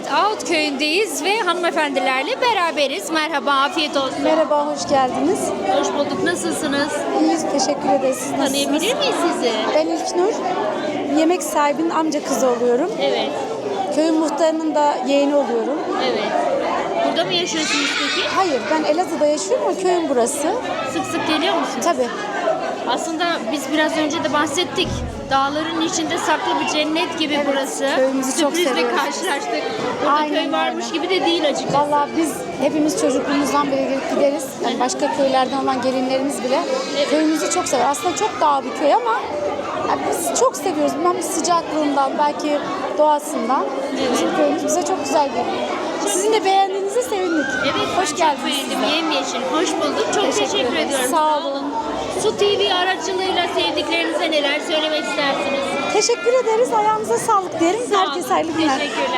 Evet, Ağut köyündeyiz ve hanımefendilerle beraberiz. Merhaba, afiyet olsun. Merhaba, hoş geldiniz. Hoş bulduk. Nasılsınız? İyiyiz, teşekkür ederiz. Siz nasılsınız? Tanıyabilir miyiz sizi? Ben İlknur. Yemek sahibinin amca kızı oluyorum. Evet, Köyün muhtarının da yeğeni oluyorum. evet. Burada mı yaşıyorsunuz peki? Hayır, ben Elazığ'da yaşıyorum ama köyüm burası. Sık sık geliyor musunuz? Tabii. Aslında biz biraz önce de bahsettik. Dağların içinde saklı bir cennet gibi Evet, burası. köyümüzü çok Sürprizle seviyoruz. karşılaştık. Burada Aynen köy varmış öyle. gibi de değil açıkçası. Vallahi biz hepimiz çocukluğumuzdan beri gelip gideriz. Yani başka köylerden olan gelinlerimiz bile köyümüzü çok sever. Aslında çok dağ bir köy ama yani biz çok seviyoruz. Bilmem sıcaklığından, belki doğasından. Bizim köyümüz bize çok güzel geliyor. Sizin de beğendiğinize sevindik. Evet, Hoş geldiniz. Çok beğendim. Yemyeşil. Hoş bulduk. Çok Teşekkür teşekkür, ediyorum. Sağ olun. Su TV aracılığıyla sevdiklerinize neler söylemek istersiniz? Teşekkür ederiz. Ayağınıza sağlık diyelim. Sağ Herkese hayırlı günler. Teşekkürler.